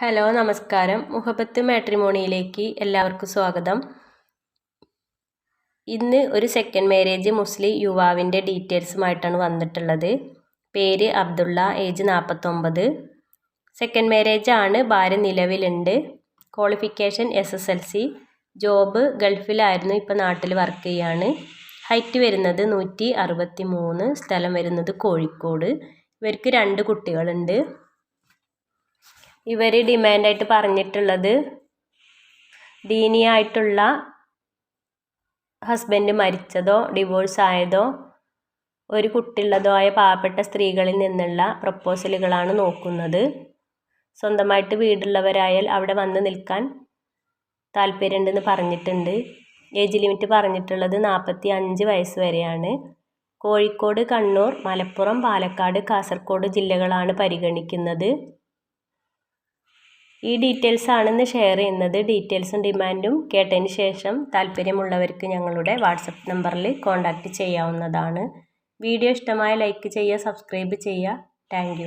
Hello നമസ്കാരം. മുഹബത്ത് മാട്രിമോണിയിലേക്ക് എല്ലാവർക്കും സ്വാഗതം. ഇന്ന് ഒരു സെക്കൻഡ് മാരേജ് മുസ്ലിം യുവാവിന്റെ ഡീറ്റെയിൽസുമായിട്ടാണ് വന്നിട്ടുള്ളത്. പേര് അബ്ദുള്ള ഏജ് നാൽപ്പത്തൊമ്പത് സെക്കൻഡ് മാരേജ് ആണ് ഭാര്യ നിലവിലുണ്ട്. Qualification S S L C job ഗൾഫിലായിരുന്നു ഇപ്പോൾ നാട്ടിൽ വർക്ക് ചെയ്യാണ്. ഹൈറ്റ് വരുന്നത് നൂറ്റി അറുപത്തി മൂന്ന് സ്ഥലം വരുന്നത് കോഴിക്കോട്. ഇവർക്ക് രണ്ട് കുട്ടികളുണ്ട്. ഇവർ ഡിമാൻഡായിട്ട് പറഞ്ഞിട്ടുള്ളത് ദീനിയായിട്ടുള്ള ഹസ്ബൻഡ് മരിച്ചതോ ഡിവോഴ്സ് ആയതോ ഒരു കുട്ടിയുള്ളതോ ആയ പാവപ്പെട്ട സ്ത്രീകളിൽ നിന്നുള്ള പ്രപ്പോസലുകളാണ് നോക്കുന്നത്. സ്വന്തമായിട്ട് വീടുള്ളവരായാൽ അവിടെ വന്ന് നിൽക്കാൻ താല്പര്യമുണ്ടെന്ന് പറഞ്ഞിട്ടുണ്ട്. ഏജ് ലിമിറ്റ് പറഞ്ഞിട്ടുള്ളത് നാൽപ്പത്തി അഞ്ച് വയസ്സ് വരെയാണ്. കോഴിക്കോട് കണ്ണൂർ മലപ്പുറം പാലക്കാട് കാസർഗോഡ് ജില്ലകളാണ് പരിഗണിക്കുന്നത്. ഈ ഡീറ്റെയിൽസ് ആണെന്ന് ഷെയർ ചെയ്യുന്നത് ഡീറ്റെയിൽസും ഡിമാൻഡും കേട്ടതിന് ശേഷം താല്പര്യമുള്ളവർക്ക് ഞങ്ങളുടെ വാട്സപ്പ് നമ്പറിൽ കോൺടാക്റ്റ് ചെയ്യാവുന്നതാണ്. വീഡിയോ ഇഷ്ടമായ ലൈക്ക് ചെയ്യുക സബ്സ്ക്രൈബ് ചെയ്യുക. താങ്ക്